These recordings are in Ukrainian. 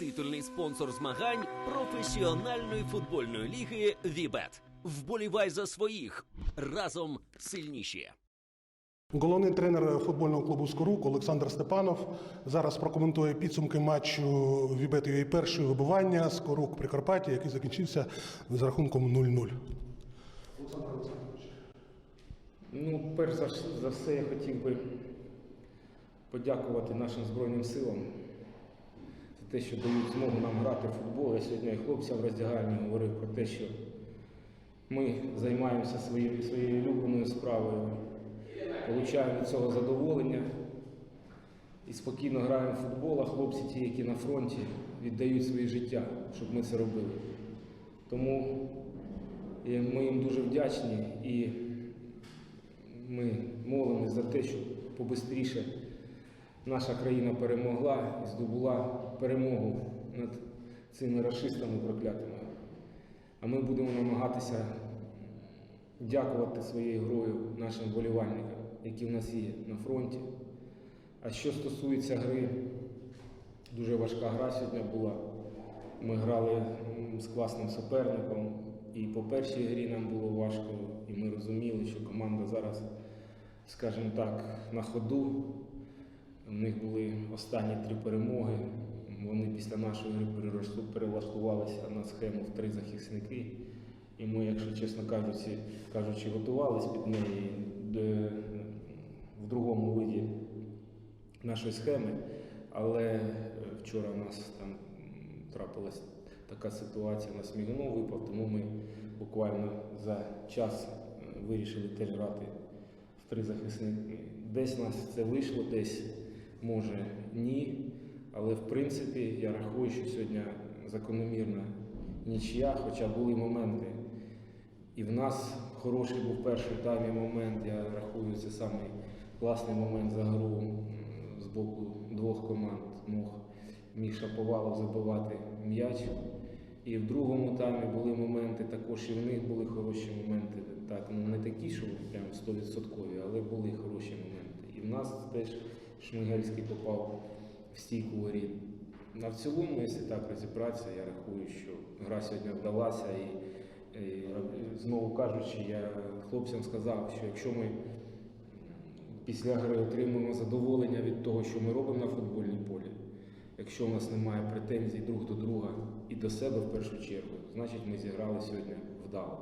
титульний спонсор змагань професіональної футбольної ліги Вібет. Вболівай за своїх разом сильніші. Головний тренер футбольного клубу Скорук Олександр Степанов зараз прокоментує підсумки матчу Вібет першої вибивання Скорук Прикарпаття, який закінчився з рахунком 0-0. Ну, перш за, все, я хотів би подякувати нашим Збройним силам те, що дають змогу нам грати в футбол. Я сьогодні хлопцям в роздягальні говорив про те, що ми займаємося своєю, своєю улюбленою справою, отримуємо від цього задоволення і спокійно граємо в футбол, а хлопці, ті, які на фронті, віддають своє життя, щоб ми це робили. Тому ми їм дуже вдячні і ми молимось за те, щоб побистріше наша країна перемогла і здобула перемогу над цими расистами проклятими. А ми будемо намагатися дякувати своєю грою нашим вболівальникам, які в нас є на фронті. А що стосується гри, дуже важка гра сьогодні була. Ми грали з класним суперником, і по першій грі нам було важко, і ми розуміли, що команда зараз, скажімо так, на ходу. У них були останні три перемоги. Вони після нашої гри перелаштувалися на схему в три захисники. І ми, якщо чесно кажучи, кажучи готувалися під неї в другому виді нашої схеми, але е, вчора у нас там трапилась така ситуація, у нас мігунов випав, тому ми буквально за час е, вирішили теж грати в три захисники. Десь у нас це вийшло, десь може ні. Але в принципі я рахую, що сьогодні закономірна нічия, хоча були моменти. І в нас хороший був перший таймі момент. Я рахую, це самий класний момент за гру з боку двох команд. Мог Міша Повалов забивати м'яч. І в другому таймі були моменти, також і в них були хороші моменти. Так, ну не такі, що прям 100%, але були хороші моменти. І в нас теж Шмигельський попав в стійку воріт. А в цілому, якщо так розібратися, я рахую, що гра сьогодні вдалася. І, і знову кажучи, я хлопцям сказав, що якщо ми після гри отримуємо задоволення від того, що ми робимо на футбольній полі, якщо у нас немає претензій друг до друга і до себе в першу чергу, значить ми зіграли сьогодні вдало.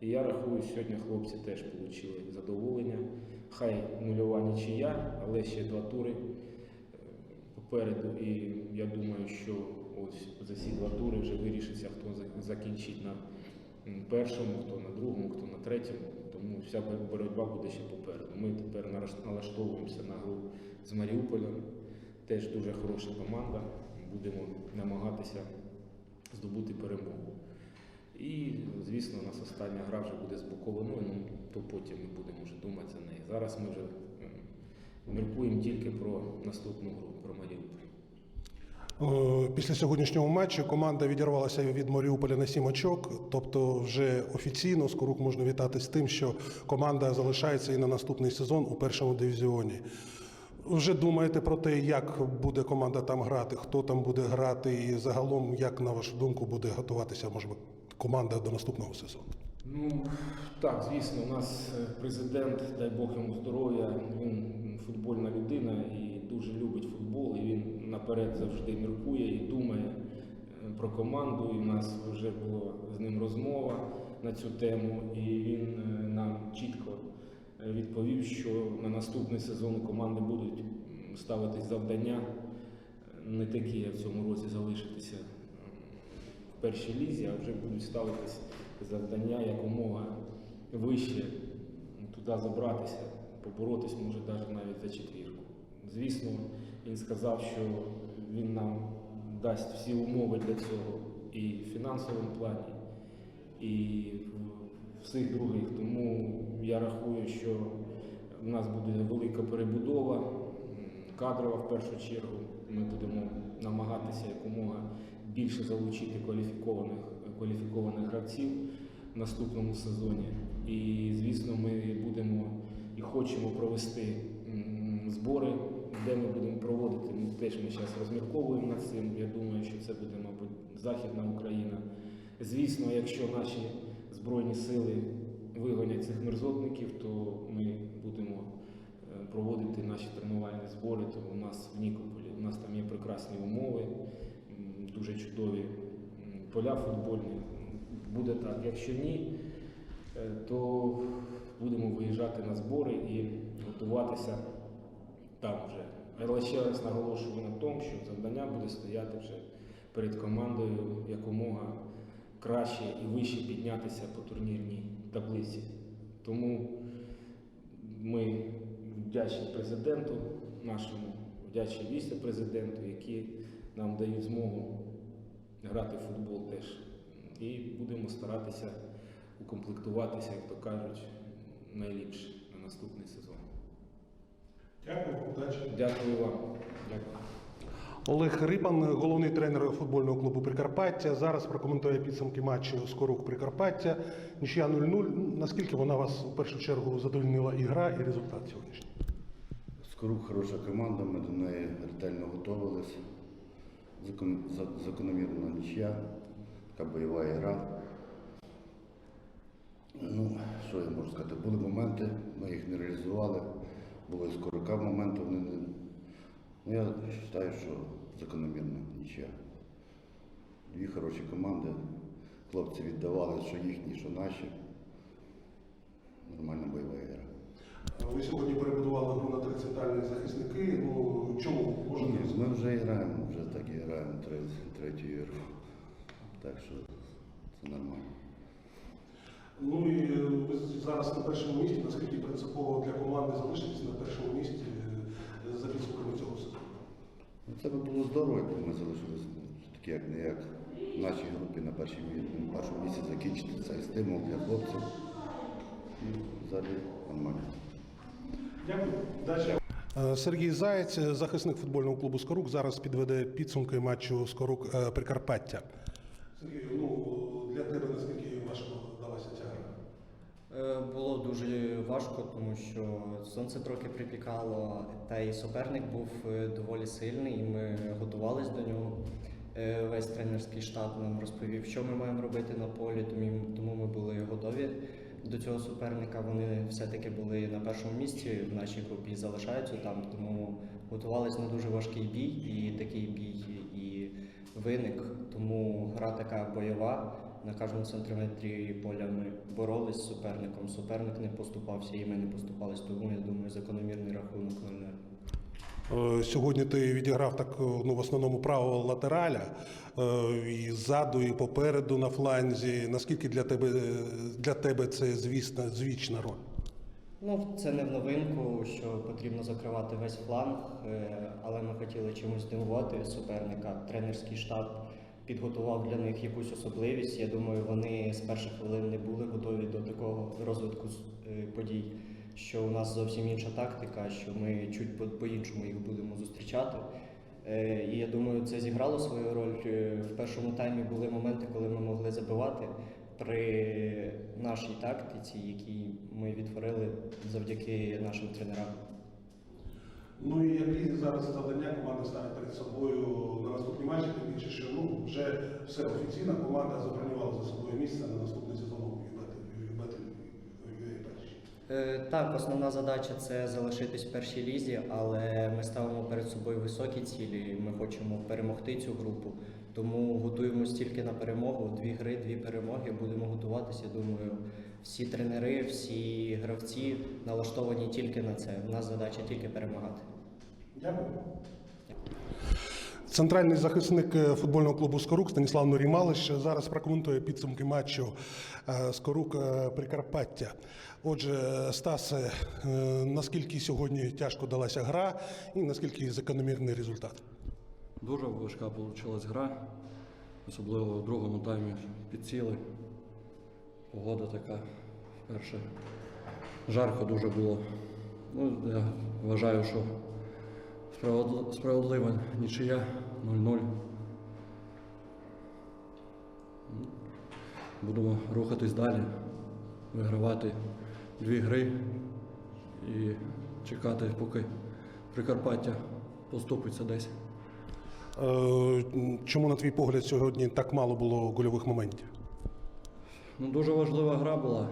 І я рахую, що сьогодні хлопці теж отримали задоволення. Хай нульова нічия, але ще два тури е, попереду. І я думаю, що ось за ці два тури вже вирішиться, хто закінчить на першому, хто на другому, хто на третьому. Тому вся боротьба буде ще попереду. Ми тепер налаштовуємося на гру з Маріуполем. Теж дуже хороша команда. Будемо намагатися здобути перемогу. І, звісно, у нас остання гра вже буде з Буковиною, то потім ми будемо вже думати за неї. Зараз ми вже міркуємо тільки про наступну гру, про Маріуполь. Е, Після сьогоднішнього матчу команда відірвалася від Маріуполя на сім очок. Тобто, вже офіційно Скорук можна вітати з тим, що команда залишається і на наступний сезон у першому дивізіоні. Вже думаєте про те, як буде команда там грати, хто там буде грати, і загалом, як на вашу думку, буде готуватися можливо, команда до наступного сезону? Ну так, звісно, у нас е, президент, дай Бог йому здоров'я, він футбольна людина і дуже любить футбол. І він наперед завжди міркує і думає е, про команду. І в нас вже була з ним розмова на цю тему, і він е, нам чітко відповів, що на наступний сезон команди будуть ставитись завдання не такі, як в цьому році залишитися в першій лізі, а вже будуть ставитись завдання якомога вище туди забратися, поборотись, може навіть навіть за четвірку. Звісно, він сказав, що він нам дасть всі умови для цього і в фінансовому плані, і всіх других. Тому я рахую, що в нас буде велика перебудова, кадрова в першу чергу. Ми будемо намагатися якомога більше залучити кваліфікованих, кваліфікованих гравців в наступному сезоні. І, звісно, ми будемо і хочемо провести збори де ми будемо проводити, ну, теж ми зараз розмірковуємо над цим. Я думаю, що це буде, мабуть, Західна Україна. Звісно, якщо наші Збройні сили вигонять цих мерзотників, то ми будемо е, проводити наші тренувальні збори. То у нас в Нікополі у нас там є прекрасні умови, дуже чудові поля футбольні. Буде так. Якщо ні, е, то будемо виїжджати на збори і готуватися там вже. Але ще раз наголошую на тому, що завдання буде стояти вже перед командою якомога краще і вище піднятися по турнірній таблиці. Тому ми вдячні президенту нашому, вдячні віце-президенту, які нам дають змогу грати в футбол теж. І будемо старатися укомплектуватися, як то кажуть, найліпше на наступний сезон. Дякую, удачі. Дякую вам. Дякую. Олег Рибан, головний тренер футбольного клубу Прикарпаття. Зараз прокоментує підсумки матчу Скорук Прикарпаття. Нічия 0-0. Наскільки вона вас у першу чергу задовольнила і гра, і результат сьогоднішній? Скорук хороша команда, ми до неї ретельно готувалися. Закон, за- закономірна нічия, така бойова гра. Ну, що я можу сказати? Були моменти, ми їх не реалізували. Було і скорука моменти, вони не. Ну, я вважаю, що закономірна нічия. Дві хороші команди. Хлопці віддавали, що їхні, що наші. Нормальна бойова гра. Ви сьогодні перебудували гру на три центральні захисники. Ну чому можете Ні, ми вже граємо, вже так і граємо третю, ігру. Так що це нормально. Ну і е, ви зараз на першому місці. Наскільки принципово для команди залишитись на першому місці е, за підсумками цього сезону? Ну, це би було здорово, якби ми залишилися ну, такі, як не як в нашій групі на першому місці закінчити цей стимул для хлопців. І взагалі нормально. Сергій Заєць, захисник футбольного клубу Скорук, зараз підведе підсумки матчу Скорук е, Прикарпаття. Сергій, ну для тебе наскільки важко далася ця гра? Е, Було дуже важко, тому що сонце трохи припікало, та і суперник був е, доволі сильний, і ми готувалися до нього. Весь тренерський штаб нам розповів, що ми маємо робити на полі, тому ми були готові до цього суперника. Вони все-таки були на першому місці в нашій групі і залишаються там, тому готувалися на дуже важкий бій, і такий бій і виник. Тому гра така бойова. На кожному сантиметрі поля ми боролись з суперником. Суперник не поступався, і ми не поступались. Тому я думаю, закономірний рахунок 0-0. Е, Сьогодні ти відіграв так е, ну, в основному правого латераля е, і ззаду, і попереду на фланзі. Наскільки для тебе для тебе це звісна звічна роль? Ну, це не в новинку, що потрібно закривати весь фланг, але ми хотіли чимось здивувати суперника. Тренерський штаб підготував для них якусь особливість. Я думаю, вони з перших хвилин не були готові до такого розвитку подій, що у нас зовсім інша тактика, що ми чуть по- по-іншому їх будемо зустрічати. Е, І я думаю, це зіграло свою роль. Е, В першому таймі були моменти, коли ми могли забивати при нашій тактиці, які ми відтворили завдяки нашим тренерам. Ну і які зараз завдання команда ставить перед собою на наступні матчі, тим більше, що ну вже все офіційно команда забронювала за собою місце на наступний сезон Так, основна задача це залишитись в першій лізі, але ми ставимо перед собою високі цілі. Ми хочемо перемогти цю групу, тому готуємось тільки на перемогу. Дві гри, дві перемоги. Будемо готуватися. Думаю, всі тренери, всі гравці налаштовані тільки на це. У нас задача тільки перемагати. Дякую. Центральний захисник е, футбольного клубу Скорук Станіслав Нурімалиш зараз прокоментує підсумки матчу е, Скорук е, Прикарпаття. Отже, Стасе, наскільки сьогодні тяжко далася гра і наскільки закономірний результат? Дуже важка вийшла гра, особливо в другому таймі підсіли. Погода така вперше. Жарко дуже було. Ну, я вважаю, що справедлива нічия 0-0. Ну, Будемо рухатись далі, вигравати дві гри і чекати, поки Прикарпаття поступиться десь. Е, Чому, на твій погляд, сьогодні так мало було гольових моментів? Ну, дуже важлива гра була,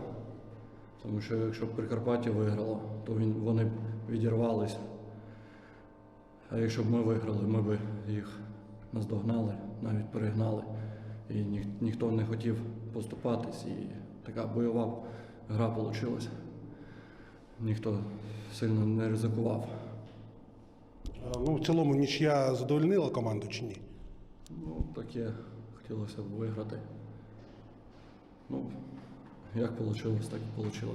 тому що якщо б Прикарпаття виграло, то він, вони б відірвались. А якщо б ми виграли, ми б їх наздогнали, навіть перегнали. І ні, ніхто не хотів поступатись, і така бойова гра вийшла. Ніхто сильно не ризикував. Ну, в цілому нічия задовольнила команду чи ні? Ну, таке хотілося б виграти. Ну, як вийшло, так і вийшло.